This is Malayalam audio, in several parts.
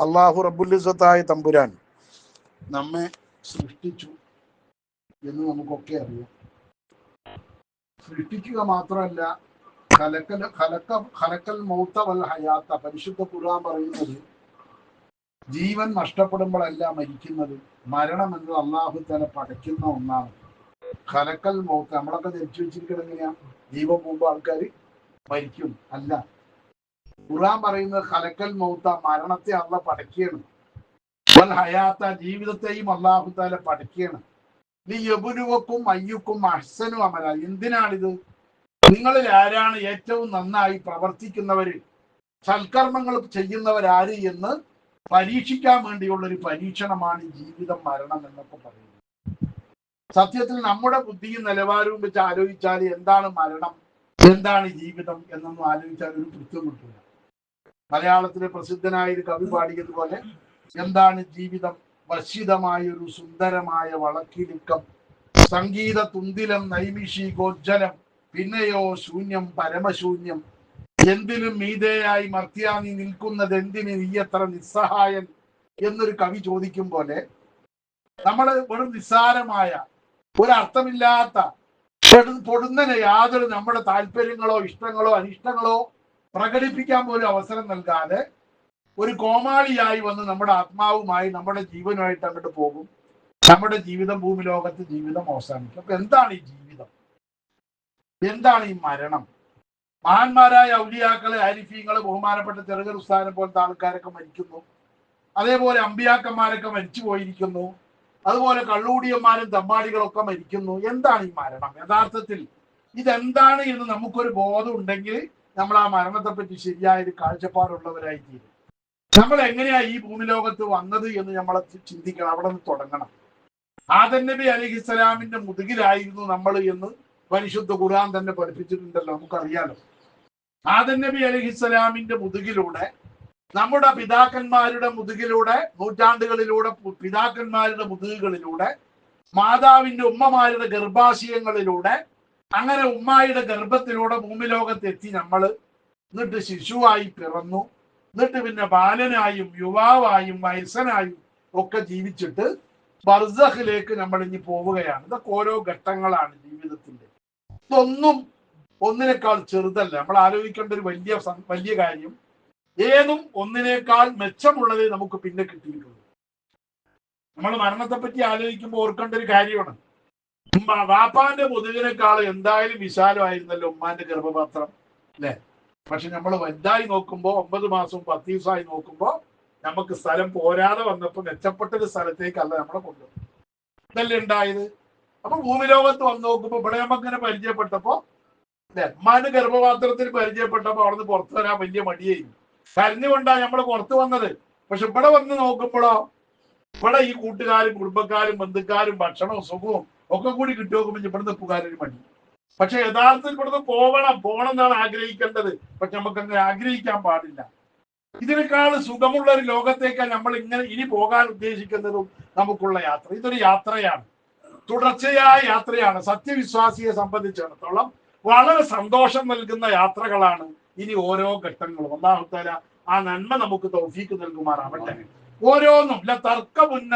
അള്ളാഹു റബുല്ലിസത്തായ തമ്പുരാൻ നമ്മെ സൃഷ്ടിച്ചു എന്ന് നമുക്കൊക്കെ അറിയാം. സൃഷ്ടിക്കുക മാത്രമല്ല കലക്കൽ കലക്ക കലക്കൽ മൗത്ത വൽ ഹയാത്ത പരിശുദ്ധ ഖുർആൻ പറയുന്നത് ജീവൻ നഷ്ടപ്പെടുമ്പോഴല്ല മരിക്കുന്നത് മരണം എന്നത് അള്ളാഹു തല പടയ്ക്കുന്ന ഒന്നാണ്. കലക്കൽ മൗത്ത് നമ്മളൊക്കെ ധരിച്ചു വെച്ചിരിക്കുന്നത് എങ്ങനെയാ? ജീവൻ പോകുമ്പോൾ ആൾക്കാർ മരിക്കും. അല്ല ഖുർആൻ പറയുന്നത് കലക്കൽ മൗത്ത മരണത്തെ അള്ള പടക്കുകയാണ് വൽ ഹയാത്ത ജീവിതത്തെയും അള്ളാഹു താല പടയ്ക്കുകയാണ് നീ യബുനുവക്കും അയ്യുക്കും അഹ്സനും അമല. എന്തിനാണിത്? നിങ്ങളിൽ ആരാണ് ഏറ്റവും നന്നായി പ്രവർത്തിക്കുന്നവർ സൽക്കർമ്മങ്ങൾ ചെയ്യുന്നവരാര് എന്ന് പരീക്ഷിക്കാൻ വേണ്ടിയുള്ള ഒരു പരീക്ഷണമാണ് ജീവിതം മരണം എന്നൊക്കെ പറയുന്നത്. സത്യത്തിൽ നമ്മുടെ ബുദ്ധിയും നിലവാരവും വെച്ച് ആലോചിച്ചാൽ എന്താണ് മരണം? എന്താണ് ജീവിതം? എന്നൊന്നും ആലോചിച്ചാൽ ഒരു കൃത്യം കിട്ടില്ല മലയാളത്തിലെ പ്രസിദ്ധനായ ഒരു കവി പാടിയതുപോലെ എന്താണ് ജീവിതം? വശ്യതമായ ഒരു സുന്ദരമായ വളക്കിലുക്കം. സംഗീത തുന്തിലം നൈമിഷി ഗോജ്ജലം പിന്നെയോ ശൂന്യം പരമശൂന്യം. എന്തിനും മീതയായി മർത്യാനി നിൽക്കുന്നത് എന്തിന് നീ എത്ര നിസ്സഹായൻ? എന്നൊരു കവി ചോദിക്കും പോലെ നമ്മൾ വെറും നിസ്സാരമായ ഒരർത്ഥമില്ലാത്ത പൊടു- പൊടുന്നനെ യാതൊരു നമ്മുടെ താല്പര്യങ്ങളോ ഇഷ്ടങ്ങളോ അനിഷ്ടങ്ങളോ പ്രകടിപ്പിക്കാൻ പോലും അവസരം നൽകാതെ ഒരു കോമാളിയായി വന്ന് നമ്മുടെ ആത്മാവുമായി നമ്മുടെ ജീവനുമായിട്ട് അങ്ങോട്ട് പോകും. നമ്മുടെ ജീവിതം ഭൂമി ലോകത്ത് ജീവിതം അവസാനിക്കും. അപ്പൊ എന്താണ് ഈ ജീവിതം? എന്താണ് ഈ മരണം? മഹാന്മാരായ ഔലിയാക്കളെ ആരിഫീങ്ങൾ ബഹുമാനപ്പെട്ട ചെറുകർ ഉസ്താനെ പോലത്തെ ആൾക്കാരൊക്കെ മരിക്കുന്നു. അതേപോലെ അമ്പിയാക്കന്മാരൊക്കെ മരിച്ചു പോയിരിക്കുന്നു. അതുപോലെ കള്ളൂടിയന്മാരും തമ്പാടികളൊക്കെ മരിക്കുന്നു. എന്താണ് ഈ മരണം? യഥാർത്ഥത്തിൽ ഇതെന്താണ് എന്ന് നമുക്കൊരു ബോധം ഉണ്ടെങ്കിൽ നമ്മൾ ആ മരണത്തെ പറ്റി ശരിയായ ഒരു കാഴ്ചപ്പാടുള്ളവരായി തീരും. നമ്മൾ എങ്ങനെയാ ഈ ഭൂമിലോകത്ത് വന്നത് എന്ന് നമ്മൾ ചിന്തിക്കണം അവിടെ നിന്ന് തുടങ്ങണം. ആദൻ നബി അലിഹിസ്സലാമിന്റെ മുതുകിലായിരുന്നു നമ്മൾ എന്ന് പരിശുദ്ധ ഖുർആൻ തന്നെ പഠിപ്പിച്ചിട്ടുണ്ടല്ലോ നമുക്കറിയാലോ. ആദൻ നബി അലിഹിസ്സലാമിന്റെ മുതുകിലൂടെ നമ്മുടെ പിതാക്കന്മാരുടെ മുതുകിലൂടെ നൂറ്റാണ്ടുകളിലൂടെ പിതാക്കന്മാരുടെ മുതുകുകളിലൂടെ മാതാവിന്റെ ഉമ്മമാരുടെ ഗർഭാശയങ്ങളിലൂടെ അങ്ങനെ ഉമ്മായിയുടെ ഗർഭത്തിലൂടെ ഭൂമിലോകത്തെത്തി നമ്മൾ എന്നിട്ട് ശിശുവായി പിറന്നു. എന്നിട്ട് പിന്നെ ബാലനായും യുവാവായും വയസ്സനായും ഒക്കെ ജീവിച്ചിട്ട് ബർസഖിലേക്ക് നമ്മൾ ഇനി പോവുകയാണ്. ഇതൊക്കെ ഓരോ ഘട്ടങ്ങളാണ് ജീവിതത്തിന്റെ ഇതൊന്നും ഒന്നിനേക്കാൾ ചെറുതല്ല. നമ്മൾ ആലോചിക്കേണ്ട ഒരു വലിയ വലിയ കാര്യം. ഏതും ഒന്നിനേക്കാൾ മെച്ചമുള്ളതേ നമുക്ക് പിന്നെ കിട്ടിയിട്ടുള്ളൂ. നമ്മൾ മരണത്തെ പറ്റി ആലോചിക്കുമ്പോൾ ഓർക്കേണ്ട ഒരു കാര്യമാണ്. വാപ്പാന്റെ മുതുകിനേക്കാൾ എന്തായാലും വിശാലമായിരുന്നല്ലോ ഉമ്മാന്റെ ഗർഭപാത്രം അല്ലെ? പക്ഷെ നമ്മൾ വലുതായി നോക്കുമ്പോൾ ഒമ്പത് മാസവും പത്ത് ദിവസമായി നോക്കുമ്പോൾ നമുക്ക് സ്ഥലം പോരാതെ വന്നപ്പോൾ മെച്ചപ്പെട്ട ഒരു സ്ഥലത്തേക്കല്ല നമ്മളെ കൊണ്ടുപോകും ഇതല്ലേ ഉണ്ടായത്? അപ്പൊ ഭൂമിലോകത്ത് വന്ന് നോക്കുമ്പോൾ ഇവിടെ നമുക്കിങ്ങനെ പരിചയപ്പെട്ടപ്പോ അല്ലെ? ഉമ്മാന്റെ ഗർഭപാത്രത്തിൽ പരിചയപ്പെട്ടപ്പോ അവിടുന്ന് പുറത്തു വരാൻ വലിയ മടിയായിരുന്നു. കരഞ്ഞുകൊണ്ടാണ് നമ്മൾ പുറത്തു വന്നത്. പക്ഷെ ഇവിടെ വന്ന് നോക്കുമ്പോഴോ ഇവിടെ ഈ കൂട്ടുകാരും കുടുംബക്കാരും ബന്ധുക്കാരും ഭക്ഷണവും സുഖവും ഒക്കെ കൂടി കിട്ടുമോ ഇവിടുന്ന് പുകാരൊരു മടി പക്ഷെ യഥാർത്ഥത്തിൽ ഇവിടുന്ന് പോകണം പോകണം എന്നാണ് ആഗ്രഹിക്കേണ്ടത്. പക്ഷെ നമുക്ക് അങ്ങനെ ആഗ്രഹിക്കാൻ പാടില്ല. ഇതിനേക്കാൾ സുഖമുള്ള ഒരു ലോകത്തേക്കാണ് നമ്മൾ ഇങ്ങനെ ഇനി പോകാൻ ഉദ്ദേശിക്കുന്നതും നമുക്കുള്ള യാത്ര. ഇതൊരു യാത്രയാണ്. തുടർച്ചയായ യാത്രയാണ്. സത്യവിശ്വാസിയെ സംബന്ധിച്ചിടത്തോളം വളരെ സന്തോഷം നൽകുന്ന യാത്രകളാണ് ഇനി ഓരോ ഘട്ടങ്ങളും. അള്ളാഹുത്താല ആ നന്മ നമുക്ക് തൗഫീക്ക് നൽകുമാറാവട്ടെ. ഓരോന്നും. ല തർക്കമുന്ന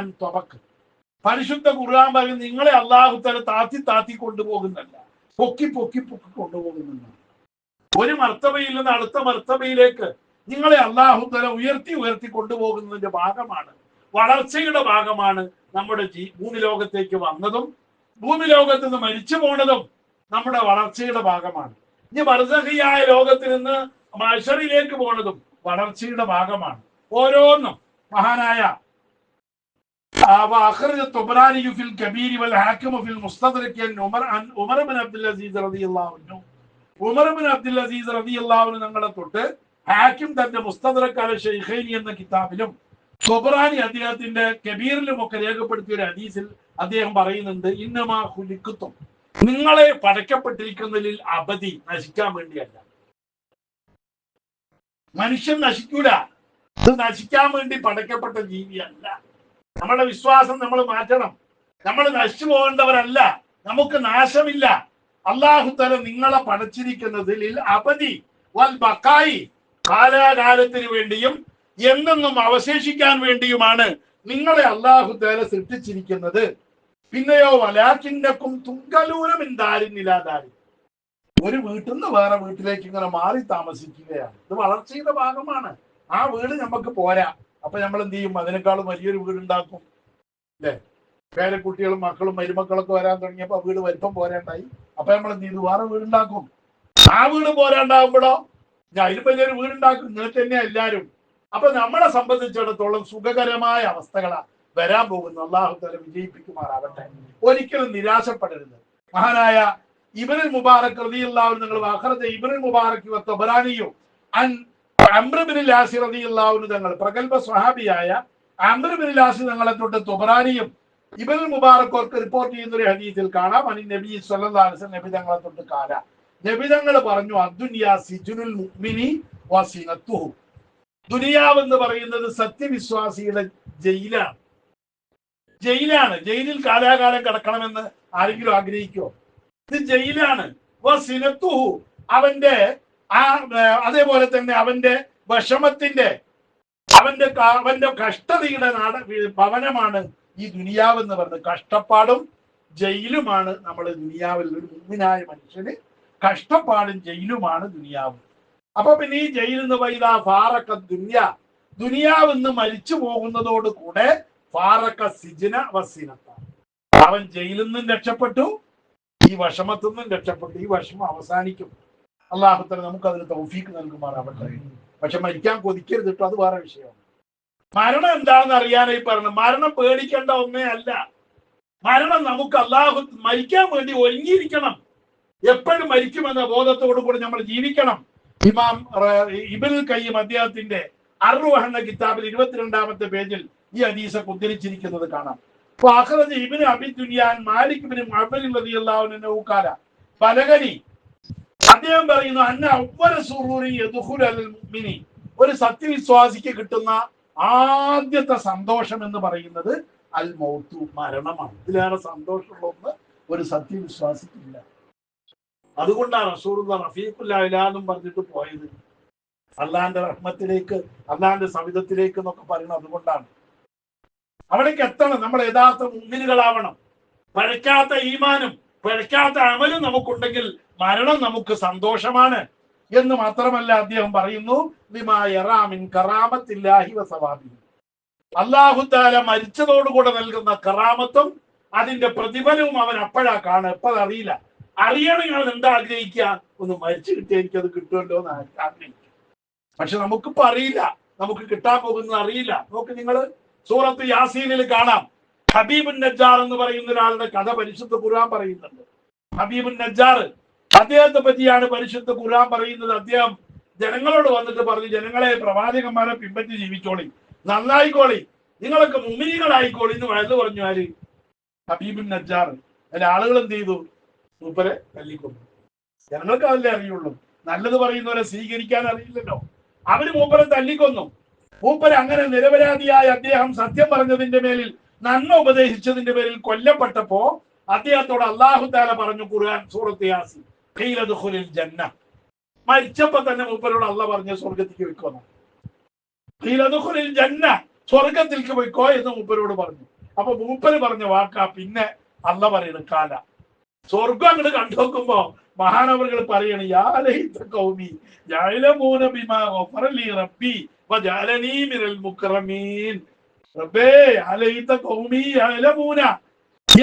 അൻ തൊബക്ക് പരിശുദ്ധ ഖുർആൻ പറയും നിങ്ങളെ അള്ളാഹുത്തല താത്തി താത്തി കൊണ്ടുപോകുന്നല്ല പൊക്കി പൊക്കി പൊക്കി കൊണ്ടുപോകുന്നല്ല ഒരു മർത്തബയിൽ നിന്ന് അടുത്ത മർത്തബയിലേക്ക് നിങ്ങളെ അള്ളാഹുത്തല ഉയർത്തി ഉയർത്തി കൊണ്ടുപോകുന്നതിന്റെ ഭാഗമാണ്. വളർച്ചയുടെ ഭാഗമാണ് നമ്മുടെ ജീ ഭൂമി ലോകത്തേക്ക് വന്നതും ഭൂമി ലോകത്ത് നിന്ന് മരിച്ചു പോണതും നമ്മുടെ വളർച്ചയുടെ ഭാഗമാണ്. ഇനി വർദ്ധഹിയായ ലോകത്തിൽ നിന്ന് മഷറിലേക്ക് പോണതും വളർച്ചയുടെ ഭാഗമാണ്. ഓരോന്നും മഹാനായ ആ, وأخرج الطبراني في الكبير والحاكم في المستدرك أن عمر عن عمر بن عبد العزيز رضي الله عنه ഉമർ ബിൻ അബ്ദുൽ അസീസ് റളിയല്ലാഹു അൻഹു ഞങ്ങളെ തൊട്ട് ഹാക്കിം തന്റെ മുസ്തദറക് അല ഷെയ്ഖൈനി എന്ന കിതാബിലും ഖുബ്രാനി അദ്ദേഹത്തിന്റെ കബീറിലും ഒക്കെ രേഖപ്പെടുത്തിയ ഒരു ഹദീസിൽ അദ്ദേഹം പറയുന്നുണ്ട് ഇന്നമാ ഹുലിക്കുത്തും നിങ്ങളെ പടക്കപ്പെട്ടിരിക്കുന്നതിൽ അബദി നശിക്കാൻ വേണ്ടിയല്ല മനുഷ്യൻ നശിക്കൂല ഇത് നശിക്കാൻ വേണ്ടി പടക്കപ്പെട്ട ജീവിയല്ല നമ്മുടെ വിശ്വാസം നമ്മൾ മാറ്റണം. നമ്മൾ നശിച്ചു പോകേണ്ടവരല്ല. നമുക്ക് നാശമില്ല. അള്ളാഹു തല നിങ്ങളെ പഠിച്ചിരിക്കുന്നതിൽ അബദി വൽ ബക്കായി കാലാകാലത്തിന് വേണ്ടിയും എന്നെന്നും അവശേഷിക്കാൻ വേണ്ടിയുമാണ് നിങ്ങളെ അള്ളാഹു തല സൃഷ്ടിച്ചിരിക്കുന്നത്. പിന്നെയോ വലാക്കിന്നക്കും തുങ്കലൂരം എന്താരിന്നില്ലാതാരി ഒരു വീട്ടിൽ നിന്ന് വേറെ വീട്ടിലേക്ക് ഇങ്ങനെ മാറി താമസിക്കുകയാണ്. ഇത് വളർച്ചയുടെ ഭാഗമാണ്. ആ വീട് നമുക്ക് പോരാ. അപ്പൊ നമ്മൾ എന്ത് ചെയ്യും അതിനേക്കാളും വലിയൊരു വീട് ഉണ്ടാക്കും അല്ലേ പേരക്കുട്ടികളും മക്കളും മരുമക്കളൊക്കെ വരാൻ തുടങ്ങിയപ്പോ ആ വീട് വലിപ്പം പോരാണ്ടായി. അപ്പൊ നമ്മൾ എന്ത് ചെയ്തു വേറെ വീടുണ്ടാക്കും. ആ വീട് പോരാണ്ടാകുമ്പോഴോ ഞാൻ അതിന് വലിയൊരു വീടുണ്ടാക്കും. നിങ്ങൾ തന്നെയാ എല്ലാരും. അപ്പൊ നമ്മളെ സംബന്ധിച്ചിടത്തോളം സുഖകരമായ അവസ്ഥകളാ വരാൻ പോകുന്നു അള്ളാഹു തല വിജയിപ്പിക്കുമാറാവട്ടെ ഒരിക്കലും നിരാശപ്പെടരുത്. മഹാനായ ഇബ്രിൽ മുബാറക് റതിയുള്ള നിങ്ങൾ അഖറജ ഇബനുൽ മുബാറക് വത്തബറാനിയോ അൻ അംർ ബിൻ ലാസി റളിയല്ലാഹു തങ്ങൾ പ്രഗത്ഭ സ്വഹാബിയായ അമ്രബിനിലാസി തങ്ങളെ തൊട്ട് തുബറാനിയും ഇബൽ മുബാറക്കോർക്ക് റിപ്പോർട്ട് ചെയ്യുന്ന ഒരു ഹദീസിൽ കാണാം. അനി നബി സല്ലാസ് നബി തങ്ങളെ തൊട്ട് കാല നബി തങ്ങൾ പറഞ്ഞു അദ്ദുനിയാ സിജുനുൽ ദുനിയാവ് എന്ന് പറയുന്നത് സത്യവിശ്വാസിയുടെ ജയിലാണ്. ജയിലാണ്. ജയിലിൽ കാലാകാലം കിടക്കണമെന്ന് ആരെങ്കിലും ആഗ്രഹിക്കോ ഇത് ജയിലാണ്. അവന്റെ ആ അതേപോലെ തന്നെ അവന്റെ വിഷമത്തിന്റെ അവന്റെ അവന്റെ കഷ്ടതയുടെ നാട ഭവനമാണ് ഈ ദുനിയാവ് എന്ന് പറയുന്നത്. കഷ്ടപ്പാടും ജയിലുമാണ് നമ്മൾ ദുനിയാവിൽ ഒരു മുമ്പിനായ മനുഷ്യന് കഷ്ടപ്പാടും ജയിലുമാണ് ദുനിയാവ്. അപ്പൊ പിന്നെ ഈ ജയിലിൽ നിന്ന് വൈദ ഫാറക്ക ദുനിയ ദുനിയാവ് എന്ന് മരിച്ചു പോകുന്നതോട് കൂടെ ഫാറക്ക സിജന വസീനത്ത. അവൻ ജയിലിൽ നിന്നും രക്ഷപ്പെട്ടു ഈ വിഷമത്തിൽ നിന്നും രക്ഷപ്പെട്ടു ഈ വിഷമം അവസാനിക്കും. അള്ളാഹുത്തല നമുക്ക് അതിന് തൗഫീക്ക് നൽകുമാറാവട്ടെ പക്ഷെ മരിക്കാൻ കൊതിക്കരുത് കേട്ടോ അത് വേറെ വിഷയമാണ്. മരണം എന്താണെന്ന് അറിയാനായി പറഞ്ഞു മരണം പേടിക്കേണ്ട ഒന്നേ അല്ല. മരണം നമുക്ക് അള്ളാഹു മരിക്കാൻ വേണ്ടി ഒരുങ്ങിയിരിക്കണം. എപ്പോഴും മരിക്കുമെന്ന ബോധത്തോടു കൂടി നമ്മൾ ജീവിക്കണം. ഇമാം ഇബിൽ കയ്യം അദ്ദേഹത്തിന്റെ അറുവഹ കിതാബിൽ ഇരുപത്തിരണ്ടാമത്തെ പേജിൽ ഈ ഹദീസൊക്കെ ഉദ്ധരിച്ചിരിക്കുന്നത് കാണാം. അപ്പൊ ഇബ്നു ഇബിന് അബിദുനിയാൻ മാലിക് ഇബ്നു റളിയല്ലാഹു അൻഹു ഊക്കാല പലകനി അദ്ദേഹം പറയുന്നു അന്ന അവ്വല സുറൂരി മിനി ഒരു സത്യവിശ്വാസിക്ക് കിട്ടുന്ന ആദ്യത്തെ സന്തോഷം എന്ന് പറയുന്നത് അൽ മൗത്തു മരണമാണ്. ഇതിലേറെ സന്തോഷമുള്ള ഒന്ന് ഒരു സത്യവിശ്വാസിക്കില്ല. അതുകൊണ്ടാണ് റസൂറുള്ള റഫീഖുല്ലാന്നും പറഞ്ഞിട്ട് പോയത്. അള്ളാന്റെ റഹ്മത്തിലേക്ക് അള്ളാന്റെ സവിധത്തിലേക്ക് എന്നൊക്കെ പറയുന്നത് അതുകൊണ്ടാണ്. അവിടേക്ക് എത്തണം. നമ്മൾ യഥാർത്ഥ മുന്നിലുകളാവണം പഴക്കാത്ത ഈമാനും പഴക്കാത്ത അമലും നമുക്കുണ്ടെങ്കിൽ മരണം നമുക്ക് സന്തോഷമാണ് എന്ന് മാത്രമല്ല അദ്ദേഹം പറയുന്നു ലിമാ യറാമിൻ കറാമത്തില്ലാഹി വസവാബി അള്ളാഹുത്താല മരിച്ചതോടുകൂടെ നൽകുന്ന കറാമത്തും അതിന്റെ പ്രതിഫലവും അവൻ അപ്പോഴാ കാണുക. എപ്പോ അറിയില്ല. അറിയണമെങ്കിൽ അവൻ എന്താ ആഗ്രഹിക്കുക? ഒന്ന് മരിച്ചു കിട്ടിയ എനിക്കത് കിട്ടുമല്ലോ എന്ന് ആഗ്രഹിക്കും. പക്ഷെ നമുക്കിപ്പോ അറിയില്ല. നമുക്ക് കിട്ടാൻ പോകുന്നത് അറിയില്ല. നോക്ക് നിങ്ങൾ സൂറത്ത് യാസീനിൽ കാണാം. ഹബീബുൻ നജ്ജാർ എന്ന് പറയുന്ന ഒരാളുടെ കഥ പരിശുദ്ധ ഖുർആൻ പറയുന്നുണ്ട്. ഹബീബുൻ നജ്ജാർ അദ്ദേഹത്തെ പറ്റിയാണ് പരിശുദ്ധ ഖുർആൻ പറയുന്നത്. അദ്ദേഹം ജനങ്ങളോട് വന്നിട്ട് പറഞ്ഞു ജനങ്ങളെ പ്രവാചകന്മാരെ പിൻപറ്റി ജീവിച്ചോളി നന്നായിക്കോളി നിങ്ങളൊക്കെ മുമിനികളായിക്കോളി എന്ന് വയത് പറഞ്ഞു ആര്? ഹബീബിൻ നജ്ജാർ. അതിൽ ആളുകൾ എന്ത് ചെയ്തു? മൂപ്പരെ തല്ലിക്കൊന്നു. ജനങ്ങൾക്ക് അതല്ലേ അറിയുള്ളൂ. നല്ലത് പറയുന്നവരെ സ്വീകരിക്കാൻ അറിയില്ലല്ലോ. അവർ മൂപ്പരെ തല്ലിക്കൊന്നു. മൂപ്പര് അങ്ങനെ നിരപരാധിയായ അദ്ദേഹം സത്യം പറഞ്ഞതിന്റെ മേലിൽ നന്മ ഉപദേശിച്ചതിന്റെ പേരിൽ കൊല്ലപ്പെട്ടപ്പോ അദ്ദേഹത്തോട് അള്ളാഹു താല പറഞ്ഞു ഖുർആൻ സൂറത്ത് യാസീൻ ജന്ന. മരിച്ചപ്പോ തന്നെ മൂപ്പരോട് അള്ള പറഞ്ഞ സ്വർഗത്തിലേക്ക് വെക്കുന്നു കീലദുഖുലിൽ ജന്ന സ്വർഗത്തിലേക്ക് പോയിക്കോ എന്ന് മൂപ്പരോട് പറഞ്ഞു. അപ്പൊ മൂപ്പര് പറഞ്ഞ വാക്കാ പിന്നെ അള്ള പറയുന്നത് കാല. സ്വർഗം അങ്ങോട്ട് കണ്ടു നോക്കുമ്പോ മഹാനവറുകൾ പറയണ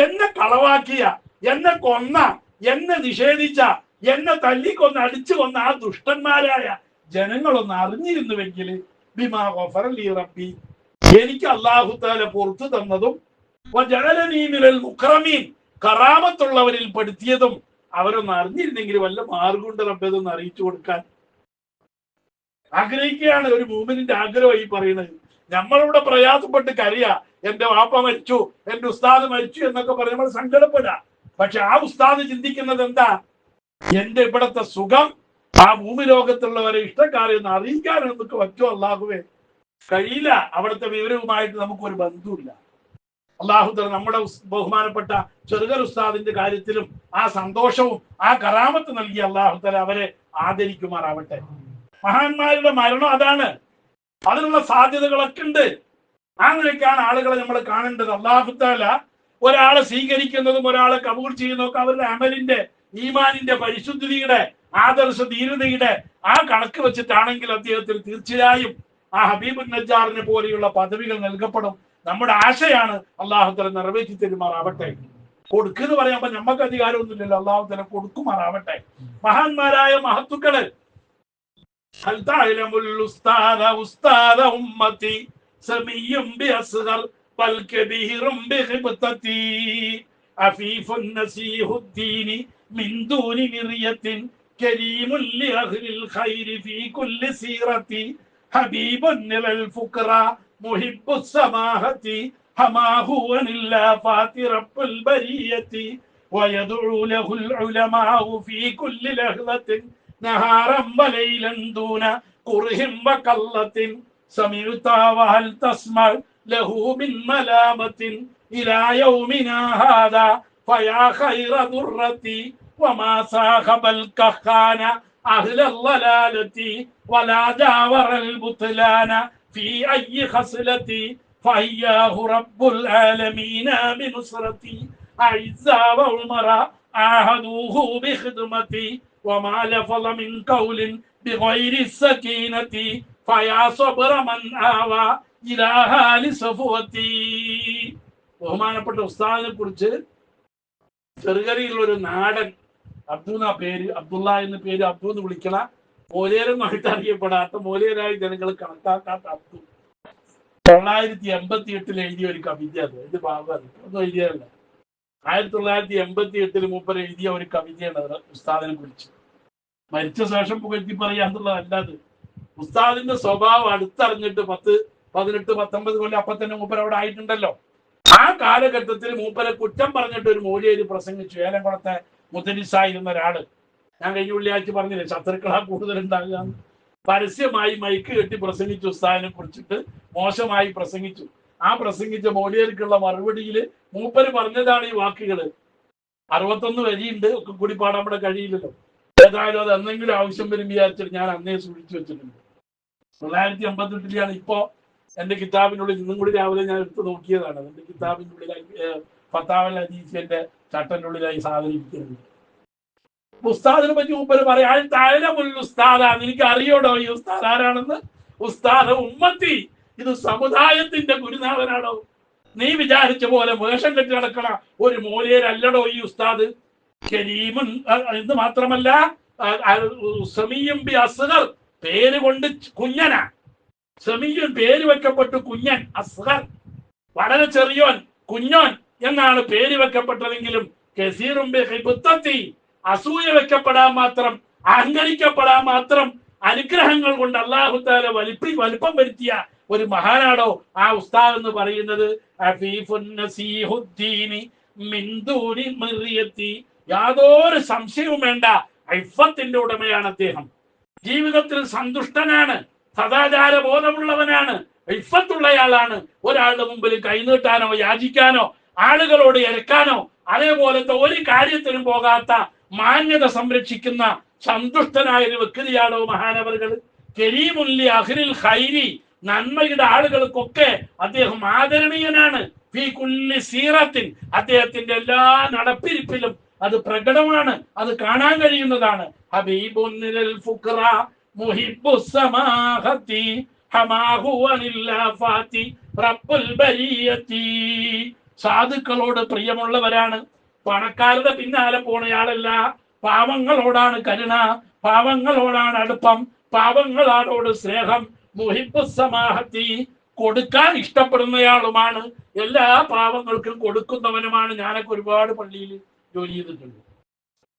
എന്നെ കളവാക്കിയ എന്നെ കൊന്ന എന്നെ നിഷേധിച്ച എന്നെ തല്ലിക്കൊന്ന് അടിച്ചു കൊന്ന ആ ദുഷ്ടന്മാരായ ജനങ്ങളൊന്ന് അറിഞ്ഞിരുന്നുവെങ്കിൽ ലീ റബ്ബി. എനിക്ക് അള്ളാഹു താല പുറത്തു തന്നതും കറാമത്തുള്ളവരിൽ പെടുത്തിയതും അവരൊന്ന് അറിഞ്ഞിരുന്നെങ്കിൽ വല്ല മാർഗുണ്ട് റബ്ബേതൊന്ന് അറിയിച്ചു കൊടുക്കാൻ. ആഗ്രഹിക്കുകയാണ് ഒരു മൂമിനിന്റെ ആഗ്രഹം ഈ പറയുന്നത്. നമ്മളിവിടെ പ്രയാസപ്പെട്ട് കരയാ എന്റെ വാപ്പ മരിച്ചു എന്റെ ഉസ്താദ് മരിച്ചു എന്നൊക്കെ പറഞ്ഞ് നമ്മൾ സങ്കടപ്പെടാ. പക്ഷെ ആ ഉസ്താദ് ചിന്തിക്കുന്നത് എന്താ? എന്റെ ഇവിടത്തെ സുഖം ആ ഭൂമി ലോകത്തുള്ളവരെ ഇഷ്ടക്കാരെ ഒന്ന് അറിയിക്കാൻ നമുക്ക് പറ്റുമോ അള്ളാഹുവേ? കഴിയില്ല. അവിടുത്തെ വിവരവുമായിട്ട് നമുക്കൊരു ബന്ധമില്ല അള്ളാഹുദർ നമ്മുടെ ബഹുമാനപ്പെട്ട ചെറുകൽ ഉസ്താദിന്റെ കാര്യത്തിലും ആ സന്തോഷവും ആ കറാമത്ത് നൽകി അള്ളാഹുദർ അവരെ ആദരിക്കുമാറാവട്ടെ. മഹാന്മാരുടെ മരണം അതാണ്. അതിനുള്ള സാധ്യതകളൊക്കെ ഉണ്ട്. ആ നിലയ്ക്കാണ് ആളുകളെ നമ്മൾ കാണേണ്ടത്. അള്ളാഹുത്താല ഒരാളെ സ്വീകരിക്കുന്നതും ഒരാളെ കബൂർ ചെയ്യുന്നതൊക്കെ അവരുടെ അമലിന്റെ ഈമാനിന്റെ പരിശുദ്ധിയുടെ ആദർശ ധീരതയുടെ ആ കണക്ക് വെച്ചിട്ടാണെങ്കിൽ അദ്ദേഹത്തിന് തീർച്ചയായും ആ ഹബീബുൻ നജാറിനെ പോലെയുള്ള പദവികൾ നൽകപ്പെടും. നമ്മുടെ ആശയാണ് അള്ളാഹുത്തല നിറവേറ്റി തരുമാറാവട്ടെ. കൊടുക്കുന്ന പറയുമ്പോൾ നമുക്ക് അധികാരമൊന്നുമില്ലല്ലോ. അള്ളാഹുത്തല കൊടുക്കുമാറാവട്ടെ. മഹാന്മാരായ മഹത്തുക്കൾ هل تعلم الأستاذ أستاذ أمتي سمي بأصغر بل كبير بغبطتي عفيف نسيه الدين من دون مرية كريم لأهل الخير في كل سيرة حبيب إلى الفقراء محب السماحة هما هو الآفات رب البرية ويدعو له العلماء في كل لحظة نهارا وليلا دون كره وقلة سمعت وهل تسمع له من ملامة إلى يومنا هذا فيا خير ذرتي وما صاحب الكهان أهل الضلالة ولا جاور البطلان في أي خصلة فإياه رب العالمين بنصرتي أعزا وعمراء عاهدوه بخدمتي وما لفظ من قول بغير السكينة فيا صبر من آوى إلى حال صفوتي ബഹുമാനപ്പെട്ട ഉസ്താദിനെ കുറിച്ച് ചെറുകരയിലുള്ള ഒരു നാടൻ അബ്ദു പേര് അബ്ദുള്ള എന്ന പേര് അബ്ദു എന്ന് വിളിക്കണ മോലേരെന്നായിട്ട് അറിയപ്പെടാത്ത മോലേരായി ജനങ്ങൾ കണക്കാക്കാത്ത അബ്ദു. തൊള്ളായിരത്തി എൺപത്തി എട്ടിൽ എഴുതിയ ഒരു കവിത അത്. ഇത് ഭാഗം ഒന്നും എഴുതിയതല്ല. ആയിരത്തി തൊള്ളായിരത്തി എൺപത്തി എട്ടിൽ മൂപ്പർ എഴുതിയ ഒരു കവിതയാണ് അത് ഉസ്താദിനെ കുറിച്ച്. മരിച്ച ശേഷം പുകഴ്ത്തി പറയാന്നുള്ളതല്ലാതെ ഉസ്താദിന്റെ സ്വഭാവം അടുത്തറിഞ്ഞിട്ട് പത്ത് പതിനെട്ട് പത്തൊമ്പത് കൊല്ലം അപ്പൊ തന്നെ മൂപ്പർ അവിടെ ആയിട്ടുണ്ടല്ലോ. ആ കാലഘട്ടത്തിൽ മൂപ്പരെ കുറ്റം പറഞ്ഞിട്ട് ഒരു മൂലിയേരി പ്രസംഗിച്ചു. ഏലംകുളത്തെ മുത്തനിസായിരുന്ന ഒരാൾ. ഞാൻ കഴിഞ്ഞ വെള്ളിയാഴ്ച പറഞ്ഞില്ലേ ശത്രുക്കളാ കൂടുതൽ ഉണ്ടാകുക പരസ്യമായി മൈക്ക് കെട്ടി പ്രസംഗിച്ചു ഉസ്താദിനെ കുറിച്ചിട്ട് മോശമായി പ്രസംഗിച്ചു. ആ പ്രസംഗിച്ച മോലിയർക്കുള്ള മറുപടിയിൽ മൂപ്പര് പറഞ്ഞതാണ് ഈ വാക്കുകൾ. അറുപത്തൊന്ന് വരിയുണ്ട് ഒക്കെ കൂടി പാടാൻ ഇവിടെ കഴിയില്ലല്ലോ. ഏതായാലും അത് എന്തെങ്കിലും ആവശ്യം വരും വിചാരിച്ചിട്ട് ഞാൻ അന്നേ സൂക്ഷിച്ചു വെച്ചിട്ടുണ്ട്. തൊള്ളായിരത്തി അമ്പത്തെട്ടിലാണ് ഇപ്പോ എന്റെ കിതാബിനുള്ളിൽ ഇന്നും കൂടി രാവിലെ ഞാൻ എടുത്ത് നോക്കിയതാണ്. ഏഹ്, ഫത്താവൽ അജീസിന്റെ ചട്ടന്റെ ഉള്ളിലായി സാധനം ഇരിക്കുന്നത് ഉസ്താദിനെ പറ്റി ഉപ്പര് പറയാൻ താഴെ ഉസ്താദാണ് എനിക്ക് അറിയോടോ ഈ ഉസ്താദ് ആരാണെന്ന്? ഉസ്താദ് ഉമ്മത്തി ഇത് സമുദായത്തിന്റെ ഗുരുനാഥനാണോ? നീ വിചാരിച്ച പോലെ വേഷം കെട്ടി നടക്കണ ഒരു മൂലയരല്ലടോ ഈ ഉസ്താദ്? കരീമൻ എന്ന് മാത്രമല്ല അഹ് ബി അസുഖർ പേര് കൊണ്ട് കുഞ്ഞനാ. സമീയൻ പേര് വെക്കപ്പെട്ടു കുഞ്ഞൻ അസ്ഹർ. വളരെ ചെറിയോൻ കുഞ്ഞോൻ എന്നാണ് പേര് വെക്കപ്പെട്ടതെങ്കിലും കസീറും അസൂയ വെക്കപ്പെടാൻ മാത്രം അഹങ്കരിക്കപ്പെടാൻ മാത്രം അനുഗ്രഹങ്ങൾ കൊണ്ട് അള്ളാഹു താല വലിപ്പി വലിപ്പം വരുത്തിയ ഒരു മഹാനാടോ ആ ഉസ്താദ് എന്ന് പറയുന്നത്? യാതൊരു സംശയവും വേണ്ട ഐഫത്തിന്റെ ഉടമയാണ് അദ്ദേഹം. ജീവിതത്തിൽ സന്തുഷ്ടനാണ്. സദാചാര ബോധമുള്ളവനാണ് ഇഫത്തുള്ളയാളാണ് ഒരാളുടെ മുമ്പിൽ കൈനീട്ടാനോ യാചിക്കാനോ ആളുകളോട് ഇരക്കാനോ അതേപോലത്തെ ഒരു കാര്യത്തിനും പോകാത്ത മാന്യത സംരക്ഷിക്കുന്ന സന്തുഷ്ടനായ ഒരു വ്യക്തിയാണോ മഹാനവറുകൾ? കരീമുല്ലി അഹ്റിൽ ഹൈരി നന്മയുടെ ആളുകൾക്കൊക്കെ അദ്ദേഹം ആദരണീയനാണ്. ഫീ കുല്ലി സീറത്തിൻ അദ്ദേഹത്തിന്റെ എല്ലാ നടപ്പിരിപ്പിലും അത് പ്രകടമാണ് അത് കാണാൻ കഴിയുന്നതാണ്. ഹബീബുന്നിൽ ഫുഖറ സാധുക്കളോട് പ്രിയമുള്ളവരാണ്. പണക്കാരുടെ പിന്നാലെ പോണയാളല്ല. പാവങ്ങളോടാണ് കരുണ പാവങ്ങളോടാണ് അടുപ്പം പാവങ്ങളോട് സ്നേഹം. മുഹിബ് സമാഹത്തി കൊടുക്കാൻ ഇഷ്ടപ്പെടുന്നയാളുമാണ്. എല്ലാ പാവങ്ങൾക്കും കൊടുക്കുന്നവനുമാണ്. ഞാനൊക്കെ ഒരുപാട് പള്ളിയിൽ ജോലി ചെയ്തിട്ടുണ്ട്.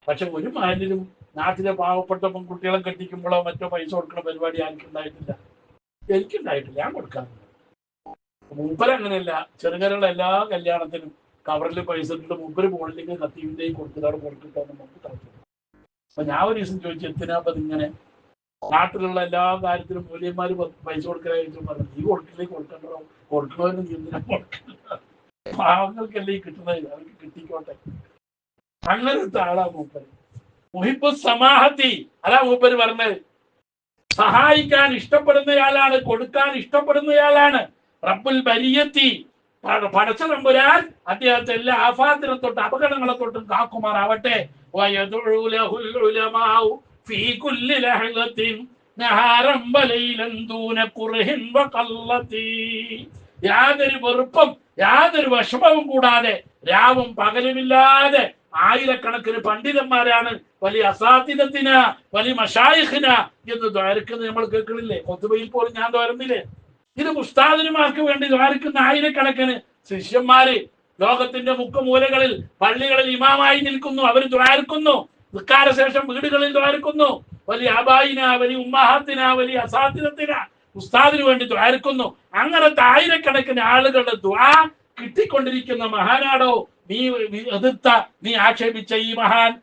പക്ഷെ ഒരു മാലിനും നാട്ടിലെ പാവപ്പെട്ട പെൺകുട്ടികളെ കെട്ടിക്കുമ്പോഴോ മറ്റോ പൈസ കൊടുക്കുന്ന പരിപാടി എനിക്കുണ്ടായിട്ടില്ല എനിക്കുണ്ടായിട്ടില്ല. ഞാൻ കൊടുക്കാറില്ല. മൂപ്പര് അങ്ങനെയല്ല. ചെറുകരയുള്ള എല്ലാ കല്യാണത്തിനും കവറിൽ പൈസ ഇട്ടിട്ട് മൂപ്പര് പോണില്ലെങ്കിൽ കത്തീവിന്റെയും കൊടുത്തിട്ടാണ് കൊടുത്തിട്ടോ നമുക്ക് താല്പര്യം അപ്പൊ ഞാൻ ഒരു ദിവസം ചോദിച്ചു എന്തിനാ അപ്പൊ ഇങ്ങനെ നാട്ടിലുള്ള എല്ലാ കാര്യത്തിലും മൂല്യന്മാര് പൈസ കൊടുക്കാനായിട്ട് പറഞ്ഞു നീ കൊടുക്കില്ലേ? കൊടുക്കണ്ടോ കൊടുക്കണവരും നീ എന്തിനാ കൊടുക്കണ്ട പാവങ്ങൾക്കല്ലേ കിട്ടുന്നത്. അവർക്ക് കിട്ടിക്കോട്ടെ. അങ്ങനത്തെ ആളാ മൂപ്പര്. മുഹിബു സമാഹത്തി. അതാ മൂപ്പര് പറഞ്ഞത്. സഹായിക്കാൻ ഇഷ്ടപ്പെടുന്നയാളാണ് കൊടുക്കാൻ ഇഷ്ടപ്പെടുന്നയാളാണ്. റബ്ബുൽ ബരിയത്തി. പടച്ച നമ്പുരാൻ അദ്ദേഹത്തെ എല്ലാ ആഫാത്തിനെ തൊട്ട് അപകടങ്ങളെ തൊട്ടും കാക്കുമാറാവട്ടെ യാതൊരു വെറുപ്പും യാതൊരു വിഷമവും കൂടാതെ രാവും പകലുമില്ലാതെ ആയിരക്കണക്കിന് പണ്ഡിതന്മാരാണ് വലിയ അസാധ്യതത്തിന വലിയ മഷായിഖിന എന്ന് ദ്വാരക്കുന്നത് നമ്മൾ കേൾക്കണില്ലേ? കൊത്തുബയിൽ പോലും ഞാൻ ദ്വാരുന്നില്ലേ? ഇത് മുസ്താദിനുമാർക്ക് വേണ്ടി ദ്വാരക്കുന്ന ആയിരക്കണക്കിന് ശിഷ്യന്മാര് ലോകത്തിന്റെ മുക്കുമൂലകളിൽ പള്ളികളിൽ ഇമാമായി നിൽക്കുന്നു. അവർ ദ്വാരക്കുന്നു. നിൽക്കാര ശേഷം വീടുകളിൽ ദ്വാരക്കുന്നു. വലിയ അബായിന വലിയ ഉമ്മാഹത്തിന വലിയ അസാധ്യതത്തിന ഉസ്താദിന് വേണ്ടി ദ്വാരക്കുന്നു. അങ്ങനത്തെ ആയിരക്കണക്കിന് ആളുകളുടെ ദ്വാ കിട്ടിക്കൊണ്ടിരിക്കുന്ന മഹാനാടോ നീ എതിർത്ത നീ ആക്ഷേപിച്ച ഈ മഹാൻ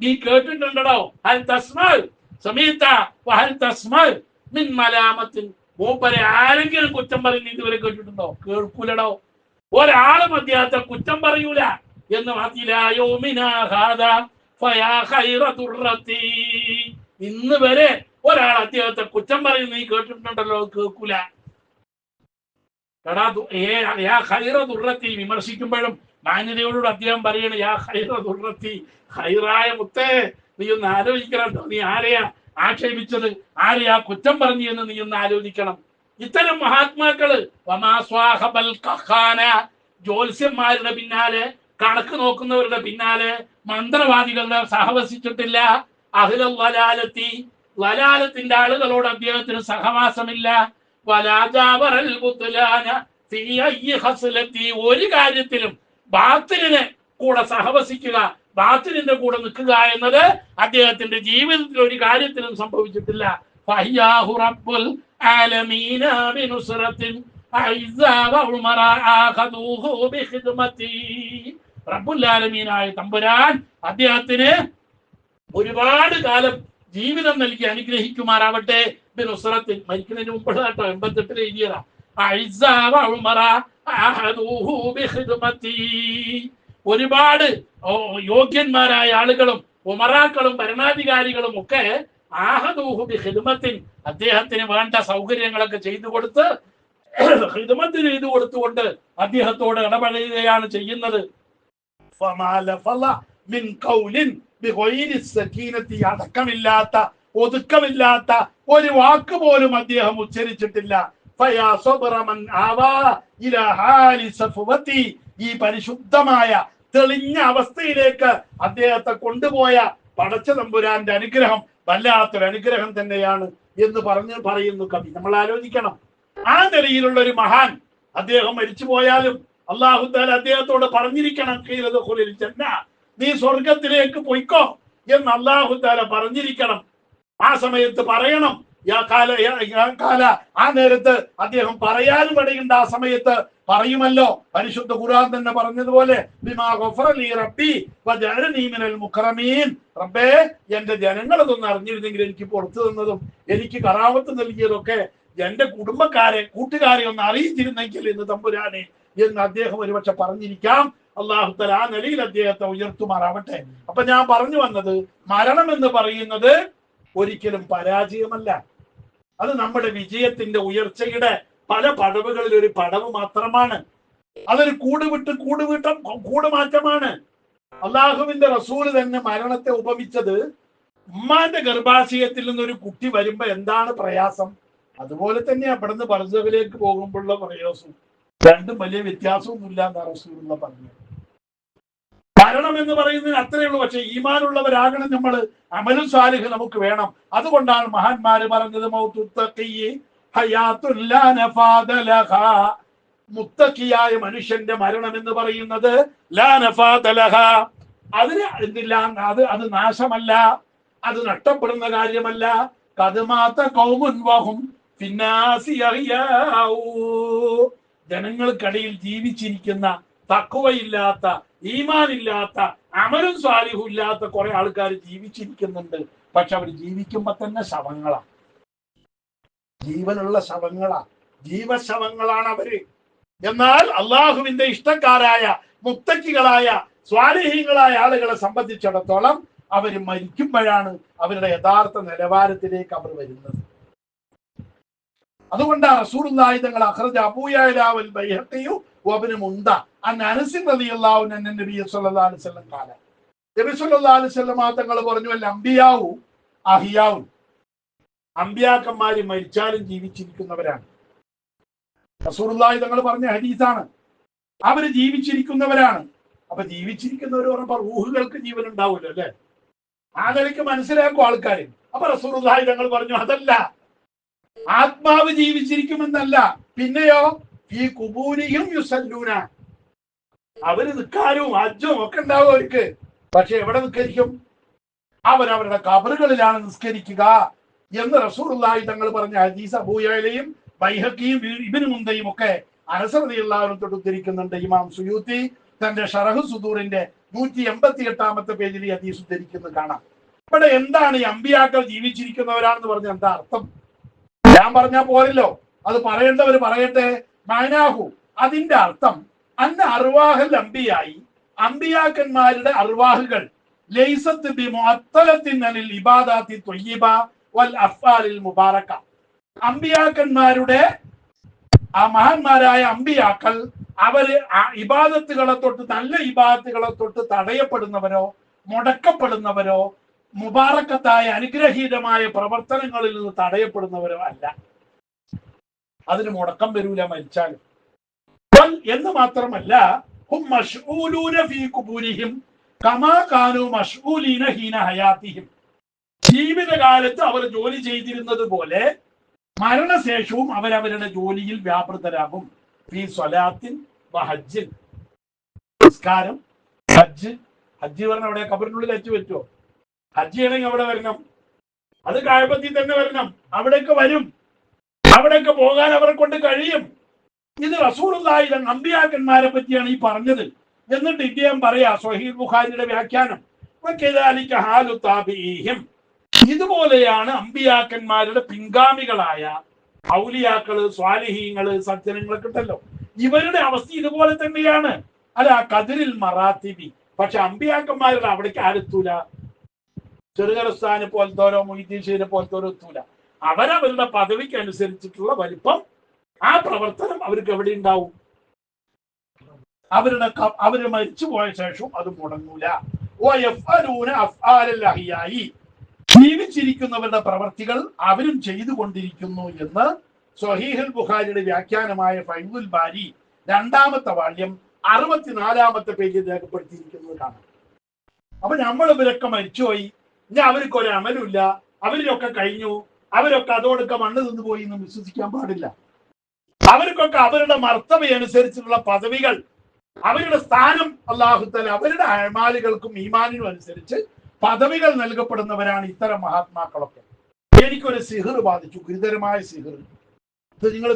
നീ ഹൽ തസ്മൽ സമീഅത്ത വഹൽ തസ്മൽ മിൻ മൂപ്പരെ ആരെങ്കിലും കുറ്റം പറയുന്ന ഇതുവരെ കേട്ടിട്ടുണ്ടോ? കേൾക്കൂലടോ. ഒരാളും അദ്ദേഹത്തെ കുറ്റം പറയൂല. എന്ന് ഇന്ന് വരെ ഒരാൾ അദ്ദേഹത്തെ കുറ്റം പറയുന്നു നീ കേട്ടിട്ടുണ്ടല്ലോ കേൾക്കൂല. യാ വിമർശിക്കുമ്പോഴും മാന്യതയോടുകൂടി അദ്ദേഹം പറയണ യാ ഹൈറ ദുർറത്തി ഹൈറായ മുത്തേ നീ ഒന്ന് ആലോചിക്കണം നീ ആരെയാ ആക്ഷേപിച്ചത്? ആരെയാ കുറ്റം പറഞ്ഞു എന്ന് നീ ഒന്ന് ആലോചിക്കണം. ഇത്തരം മഹാത്മാക്കൾ ജ്യോത്സ്യന്മാരുടെ പിന്നാലെ കണക്ക് നോക്കുന്നവരുടെ പിന്നാലെ മന്ത്രവാദികളുടെ സഹവസിച്ചിട്ടില്ല. അഹില വലാലത്തി. വലാലത്തിന്റെ ആളുകളോട് അദ്ദേഹത്തിന് സഹവാസമില്ല. ഒരു കാര്യത്തിലും ബാത്തിലിനെ കൂടെ സഹവസിക്കുക ബാത്തിലിന്റെ കൂടെ നിൽക്കുക എന്നത് അദ്ദേഹത്തിന്റെ ജീവിതത്തിൽ ഒരു കാര്യത്തിലും സംഭവിച്ചിട്ടില്ല. റബ്ബുൽ തമ്പുരാൻ അദ്ദേഹത്തിന് ഒരുപാട് കാലം ജീവിതം നൽകി അനുഗ്രഹിക്കുമാറാവട്ടെ. ബിനുസ്റത്തിൻ മരിക്കുന്നതിന് മുമ്പുള്ളതാട്ടോ എൺപത്തെട്ടിലെ എഴുതിയതാ ഒരുപാട് യോഗ്യന്മാരായ ആളുകളും ഉമറാക്കളും ഭരണാധികാരികളും ഒക്കെ ആഹദൂഹു ബി അദ്ദേഹത്തിന് വേണ്ട സൗകര്യങ്ങളൊക്കെ ചെയ്തു കൊടുത്ത് ഹിദ്മത്ത് ചെയ്തു കൊടുത്തുകൊണ്ട് അദ്ദേഹത്തോട് ഇടപെടുകയാണ് ചെയ്യുന്നത്. ഖൗലിൻ അടക്കമില്ലാത്ത ഒതുക്കമില്ലാത്ത ഒരു വാക്ക് പോലും അദ്ദേഹം ഉച്ചരിച്ചിട്ടില്ല. ഈ പരിശുദ്ധമായ തെളിഞ്ഞ അവസ്ഥയിലേക്ക് അദ്ദേഹത്തെ കൊണ്ടുപോയ പടച്ച തമ്പുരാന്റെ അനുഗ്രഹം വല്ലാത്തൊരു അനുഗ്രഹം തന്നെയാണ് എന്ന് പറഞ്ഞ് പറയുന്നു കവി. നമ്മൾ ആലോചിക്കണം. ആ നിലയിലുള്ള ഒരു മഹാൻ അദ്ദേഹം മരിച്ചു പോയാലും അള്ളാഹുദാൽ അദ്ദേഹത്തോട് പറഞ്ഞിരിക്കണം നീ സ്വർഗത്തിലേക്ക് പൊയ്ക്കോ എന്ന് അള്ളാഹു താല പറഞ്ഞിരിക്കണം. ആ സമയത്ത് പറയണം. കാല കാല. ആ നേരത്ത് അദ്ദേഹം പറയാനും ഇടയുണ്ട്. ആ സമയത്ത് പറയുമല്ലോ. പരിശുദ്ധ ഖുർആൻ തന്നെ പറഞ്ഞതുപോലെ റബ്ബി എന്റെ ജനങ്ങൾ ഇതൊന്ന് അറിഞ്ഞിരുന്നെങ്കിൽ എനിക്ക് പുറത്തു തന്നതും എനിക്ക് കറാമത്ത് നൽകിയതൊക്കെ എന്റെ കുടുംബക്കാരെ കൂട്ടുകാരെ ഒന്ന് അറിയിച്ചിരുന്നെങ്കിൽ എന്ന് തമ്പുരാനെ എന്ന് അദ്ദേഹം ഒരുപക്ഷെ പറഞ്ഞിരിക്കാം. അള്ളാഹു തല ആ നിലയിൽ അദ്ദേഹത്തെ ഉയർത്തുമാറാവട്ടെ. അപ്പൊ ഞാൻ പറഞ്ഞു വന്നത് മരണം എന്ന് പറയുന്നത് ഒരിക്കലും പരാജയമല്ല. അത് നമ്മുടെ വിജയത്തിന്റെ ഉയർച്ചയുടെ പല പടവുകളിൽ ഒരു പടവ് മാത്രമാണ്. അതൊരു കൂടുവിട്ട് കൂടുവിട്ടം കൂടുമാറ്റമാണ് അള്ളാഹുവിന്റെ റസൂൽ തന്നെ മരണത്തെ ഉപമിച്ചത് ഉമ്മാന്റെ ഗർഭാശയത്തിൽ നിന്നൊരു കുട്ടി വരുമ്പോ എന്താണ് പ്രയാസം? അതുപോലെ തന്നെ അവിടുന്ന് ബർസഖിലേക്ക് പോകുമ്പോഴുള്ള പ്രയാസവും. രണ്ടും വലിയ വ്യത്യാസമൊന്നുമില്ല എന്നാണ് റസൂലുള്ള പറഞ്ഞത്. മരണം എന്ന് പറയുന്നതിന് അത്രയേ ഉള്ളൂ പക്ഷെ ഈമാനുള്ളവരാകണം നമ്മൾ അമലും സാലിഹ് നമുക്ക് വേണം അതുകൊണ്ടാണ് മഹാന്മാര് പറഞ്ഞത്. മുത്തക്കിയായ മനുഷ്യന്റെ മരണം എന്ന് പറയുന്നത്. അതിന് എന്തില്ല അത് അത് നാശമല്ല അത് നഷ്ടപ്പെടുന്ന കാര്യമല്ല കതുമാത്ത കൗമുൻ വഹും ഫിന്നാസി അഹിയാഊ. ജനങ്ങൾക്കിടയിൽ ജീവിച്ചിരിക്കുന്ന തക്കുവയില്ലാത്ത ഈമാനില്ലാത്ത അമലും സ്വാലിഹും ഇല്ലാത്ത കുറെ ആൾക്കാർ ജീവിച്ചിരിക്കുന്നുണ്ട്. പക്ഷെ അവർ ജീവിക്കുമ്പോ തന്നെ ശവങ്ങളാ. ജീവനുള്ള ശവങ്ങളാ. ജീവശവങ്ങളാണ് അവർ. എന്നാൽ അള്ളാഹുവിന്റെ ഇഷ്ടക്കാരായ മുത്തക്കികളായ സ്വാലിഹീങ്ങളായ ആളുകളെ സംബന്ധിച്ചിടത്തോളം അവർ മരിക്കുമ്പോഴാണ് അവരുടെ യഥാർത്ഥ നിലവാരത്തിലേക്ക് അവർ വരുന്നത്. അതുകൊണ്ടാണ് റസൂലുള്ളാഹി തങ്ങൾ അഹ്റജ് ബൈഹഖിയു വസല്ലം കാല. നബി അലൈഹി തങ്ങൾ പറഞ്ഞു അല്ല അമ്പിയാവും അഹിയാവും. അമ്പിയാക്കന്മാര് മരിച്ചാലും ജീവിച്ചിരിക്കുന്നവരാണ്. റസൂലുള്ളാഹി തങ്ങൾ പറഞ്ഞ ഹരീസാണ് അവർ ജീവിച്ചിരിക്കുന്നവരാണ്. അപ്പൊ ജീവിച്ചിരിക്കുന്നവർ പറഞ്ഞപ്പോ റൂഹുകൾക്ക് ജീവൻ ഉണ്ടാവുമല്ലോ അല്ലെ? ആ നിലയ്ക്ക് മനസ്സിലാക്കും ആൾക്കാർ അപ്പൊ റസൂലുള്ളാഹി തങ്ങൾ പറഞ്ഞു അതല്ല ആത്മാവ് ജീവിച്ചിരിക്കുമെന്നല്ല. പിന്നെയോ ഈ കുബൂരിയും യുസല്ലൂന. അവർ നിൽക്കാനും അജ്ജും ഒക്കെ ഉണ്ടാവും അവർക്ക്. പക്ഷെ എവിടെ നിസ്കരിക്കും? അവരവരുടെ കബറുകളിലാണ് നിസ്കരിക്കുക എന്ന് റസൂറുള്ളാഹി തങ്ങൾ പറഞ്ഞ ഹദീസ് അബൂയാലയും ബൈഹക്കിയും ഇബിന് മുന്തയും ഒക്കെ അനസറതിയുള്ളവരും തൊട്ട് ഉദ്ധരിക്കുന്നുണ്ട് ഇമാം സുയൂത്തി. തന്റെ ഷറഹു സുദൂറിന്റെ നൂറ്റി എൺപത്തി എട്ടാമത്തെ പേജിൽ ഹദീസ് ഉദ്ധരിക്കുന്നത് കാണാം. ഇവിടെ എന്താണ് ഈ അമ്പിയാക്കൾ ജീവിച്ചിരിക്കുന്നവരാണെന്ന് പറഞ്ഞ എന്താ അർത്ഥം? ഞാൻ പറഞ്ഞാൽ പോരല്ലോ. അത് പറയേണ്ടവർ പറയട്ടെ. മാനാഹു അതിന്റെ അർത്ഥം അന്ന് അർവാഹൽ അമ്പിയായി. അമ്പിയാക്കന്മാരുടെ അർവാഹുകൾ. ലൈസത്ത് ബി മുഅത്തലത്തിൻ ഇബാദാത്തി വൽ അഫ്ആലിൽ മുബാറക അമ്പിയാക്കന്മാരുടെ ആ മഹാന്മാരായ അമ്പിയാക്കൾ അവർ ഇബാദത്തുകളെ തൊട്ട് നല്ല ഇബാദത്തുകളെ തൊട്ട് തടയപ്പെടുന്നവരോ മുടക്കപ്പെടുന്നവരോ മുബാറക്കത്തായ അനുഗ്രഹീതമായ പ്രവർത്തനങ്ങളിൽ നിന്ന് തടയപ്പെടുന്നവരോ അല്ല. അതിന് മുടക്കം വരൂല മരിച്ചാൽ എന്ന് മാത്രമല്ല ജീവിതകാലത്ത് അവർ ജോലി ചെയ്തിരുന്നത് പോലെ മരണശേഷവും അവരവരുടെ ജോലിയിൽ വ്യാപൃതരാകും. ഫീ സ്വലാത്തിൻ ഹജ്ജിൻ. ഹജ്ജ്. ഹജ്ജ് പറഞ്ഞ അവിടെ കബറിനുള്ളിൽ ഹജ്ജ് പറ്റുമോ ഹജ്ജ് ചെയ്യണമെങ്കിൽ അവിടെ വരണം. അത് കായപത്തിൽ തന്നെ വരണം. അവിടേക്ക് വരും. അവിടേക്ക് പോകാൻ അവരെ കൊണ്ട് കഴിയും. ഇത് റസൂറുള്ളാഹിലെ നമ്പിയാക്കന്മാരെ പറ്റിയാണ് ഈ പറഞ്ഞത്. എന്നിട്ട് ഇദ്ദേഹം പറയാ സൊഹീൽ ബുഖാരിയുടെ വ്യാഖ്യാനം. ഇതുപോലെയാണ് അമ്പിയാക്കന്മാരുടെ പിൻഗാമികളായ ഔലിയാക്കൾ സ്വാലിഹീങ്ങൾ സജ്ജനങ്ങളൊക്കെ ഉണ്ടല്ലോ. ഇവരുടെ അവസ്ഥ ഇതുപോലെ തന്നെയാണ്. അല്ല കതിരിൽ മറാത്തിബി. പക്ഷെ അമ്പിയാക്കന്മാരുടെ അവിടേക്ക് ആരെത്തൂല? ചെറുകരസ്ഥാനെ പോലത്തോരോ മൊയ്തീശ്വരെ പോലത്തോരോ എത്തൂല. അവരവരുടെ പദവിക്ക് അനുസരിച്ചിട്ടുള്ള വലിപ്പം ആ പ്രവർത്തനം അവർക്ക് എവിടെ ഉണ്ടാവും? അവരുടെ അവർ മരിച്ചു പോയ ശേഷവും അത് മുടങ്ങൂല. ജീവിച്ചിരിക്കുന്നവരുടെ പ്രവർത്തികൾ അവരും ചെയ്തുകൊണ്ടിരിക്കുന്നു എന്ന് സൊഹീഹൽ ബുഖാരിയുടെ വ്യാഖ്യാനമായ ഫൈദുൽ ബാരി രണ്ടാമത്തെ വാള്യം അറുപത്തിനാലാമത്തെ പേജിൽ രേഖപ്പെടുത്തിയിരിക്കുന്നത് കാണാം. അപ്പൊ നമ്മൾ ഇവരൊക്കെ മരിച്ചുപോയി. ഇനി അവർക്ക് ഒരു അമലുമില്ല. അവരിലൊക്കെ കഴിഞ്ഞു. അവരൊക്കെ അതോടൊക്കെ മണ്ണ് നിന്ന് പോയി എന്ന് വിശ്വസിക്കാൻ പാടില്ല. അവർക്കൊക്കെ അവരുടെ മർത്തവ അനുസരിച്ചുള്ള പദവികൾ അവരുടെ സ്ഥാനം അള്ളാഹുത്തല അവരുടെ അഴമാലുകൾക്കും ഈമാനിനും അനുസരിച്ച് പദവികൾ നൽകപ്പെടുന്നവരാണ് ഇത്തരം മഹാത്മാക്കളൊക്കെ. എനിക്കൊരു സിഹിർ ബാധിച്ചു ഗുരുതരമായ സിഹിർ. ഇത് നിങ്ങൾ